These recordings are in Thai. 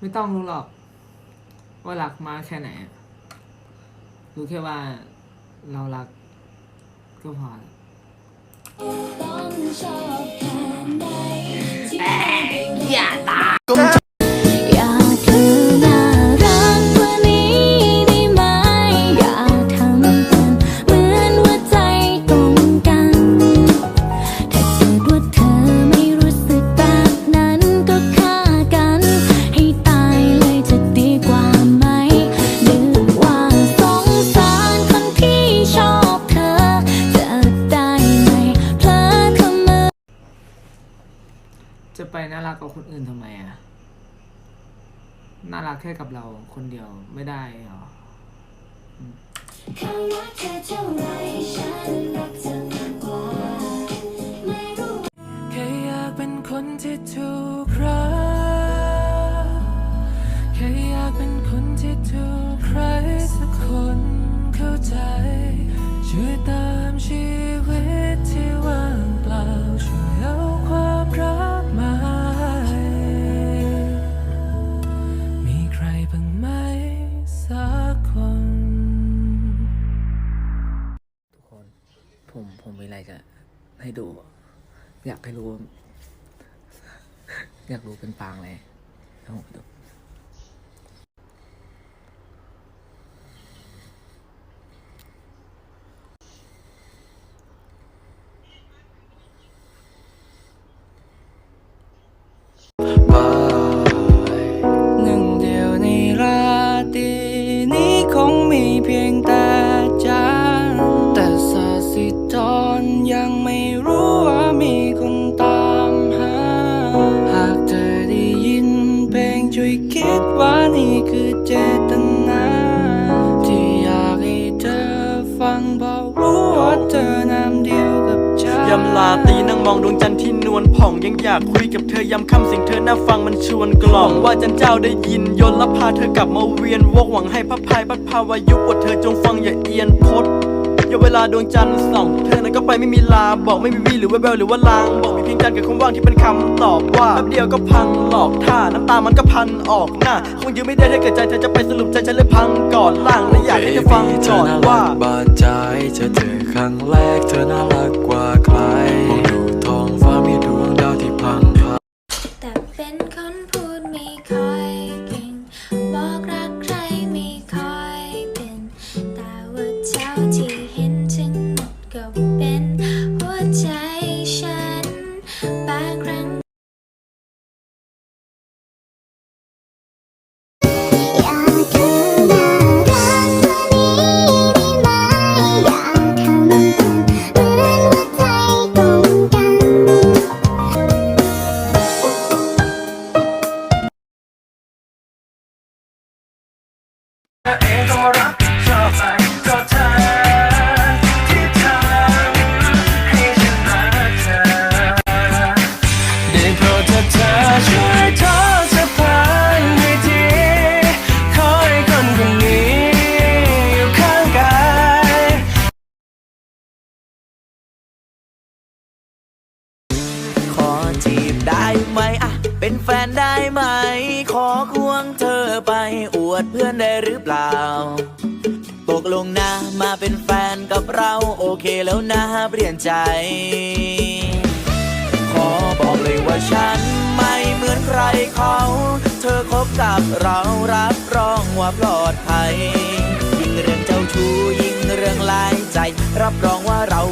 ไม่ต้องรู้หรอก ว่ารักมากแค่ไหนอะรู้แค่ว่าเรารักก็พอแล้วอย คนอื่นทำไมอะน่ารักแค่กับเราคนเดียวไม่ได้เหรอเขารักเธอเท่าไรฉันรักเธอมากกว่าไม่รู้แค่อยากเป็นคนที่ถูกรักแค่อยากเป็นคนที่ถูกใครสักคนเข้าใจช่วยต อะไรจะให้ดู อยากให้รู้ อยากรู้เป็นปางเลยให้ผมดู คิดว่านี่คือเจตนา ที่อยากให้เธอฟังบอกรู้ว่าเธอน้ำเดียวกับฉันยำลาตีนั่งมองดวงจันทร์ที่นวลผ่องยังอยากคุยกับเธอยำค่ำเสียงเธอน่าฟังมันชวนกล่อมว่าจันเจ้าได้ยินยนต์และพาเธอกลับมาเวียนวกหวังให้พระพายพัดพาวายุบทเธอจงฟังอย่าเอียนพด ย่าเวลาดวงจันทร์ส่องเธอนั้นก็ไปไม่มีลาบอกไม่มีวี่หรือแววแววหรือว่าลาง บอกมีเพียงจันทร์กับคำว่างที่เป็นคำตอบว่าแป๊บเดียวก็พังหลอกท่าน้ำตามันก็พันออกหน้าคงยืมไม่ได้ถ้าเกิดใจเธอจะไปสรุปใจฉันเลยพังก่อนล่างและอยากให้เธอฟังก่อนว่าบาดใจเธอเจอครั้งแรกเธอน่ารักกว่า เอ วดเพื่อนได้หรือเปล่า ตกลงนะมาเป็นแฟนกับเราโอเคแล้วนะเปลี่ยนใจ ขอบอกเลยว่าฉันไม่เหมือนใครเขา เธอคบกับเรารับรองว่าปลอดภัย ยิ่งเรื่องเจ้าชู้ยิ่งเรื่องลายใจ รับรองว่าเรา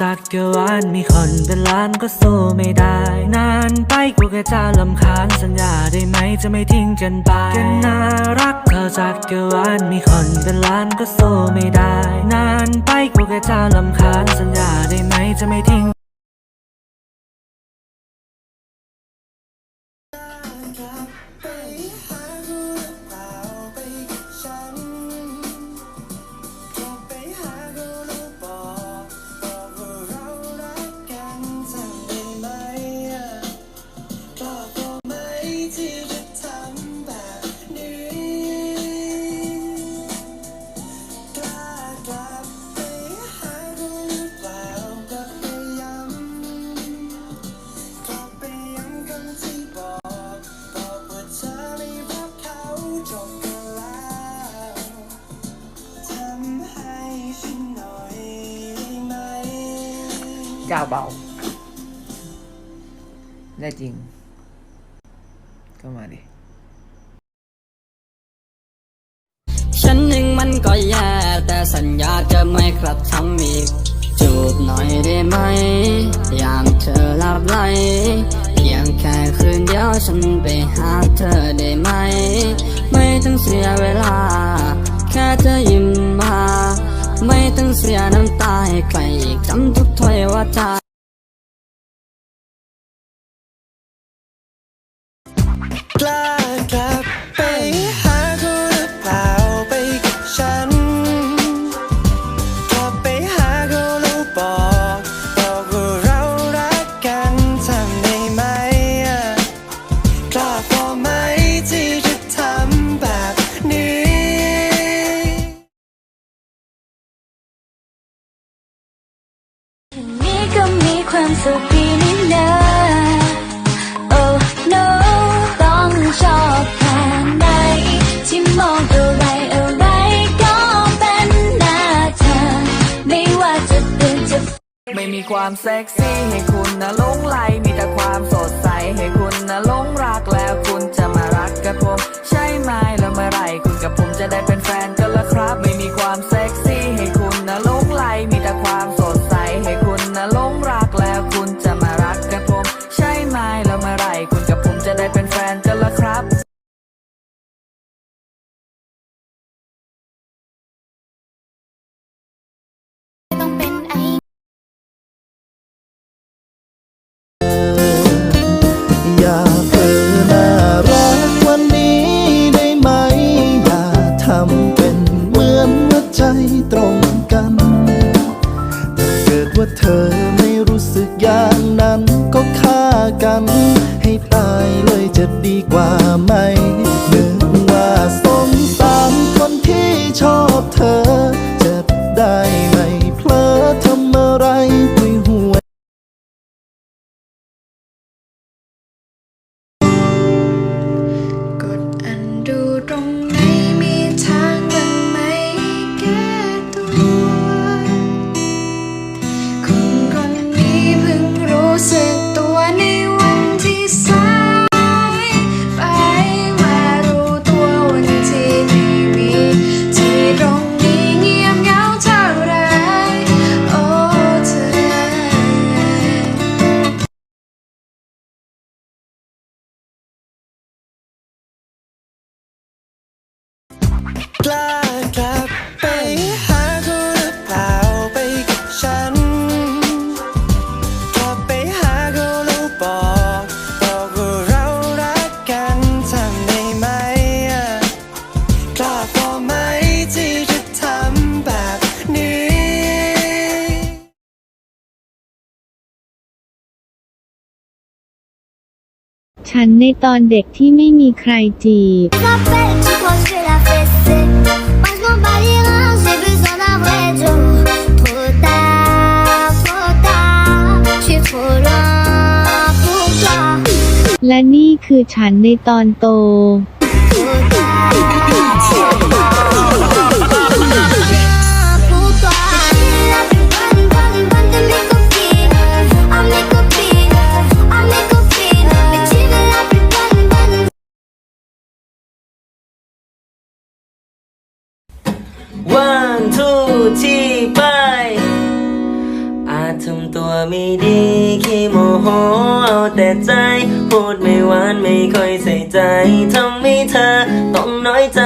จักรวาลมีคนเป็นล้านก็สู้ไม่ได้ นานไปกูแค่จะลำคาญสัญญาได้ไหมจะไม่ทิ้งกันไปกันน่ารักเธอจักรวาลมีคนเป็นล้านก็สู้ไม่ได้ นานไปกูแค่จะลำคาญสัญญาได้ไหมจะไม่ทิ้ง เจ้าเบาได้จริง ก็มาดิ ฉันเองมันก็แย่ แต่สัญญาจะไม่กระทำอีก จูบหน่อยได้ไหม ยามเธอหลับไหลเพียงแค่คืนเดียวฉันไปหาเธอได้ไหม ไม่ต้องเสียเวลา แค่เธอยิ้มมา ไม่ต้องเสียน้ำตาให้ใครอีกจำทุกถ้อยว่าจา สุขีนี่นา Oh no ต้องชอบแค่ไหนที่มองอะไรอะไรก็เป็นหน้าเธอไม่ว่าจะตื่นจะไม่มีความเซ็กซี่ให้คุณนะหลงไหลมีแต่ความสดใสให้คุณนะหลงรักแล้วคุณจะมารักกับผม ใช่ไหมแล้วเมื่อไหรคุณกับผมจะได้เป็นแฟนกันละครับ ไม่มีความเซ็กซี่ันในตอนเด็กที่ไม่มีใครจีบ และนี่คือฉันในตอนโต ไป อาจทำตัวไม่ดีขี้โมโหเอาแต่ใจ พูดไม่หวานไม่ค่อยใส่ใจทำให้เธอต้องน้อยใจ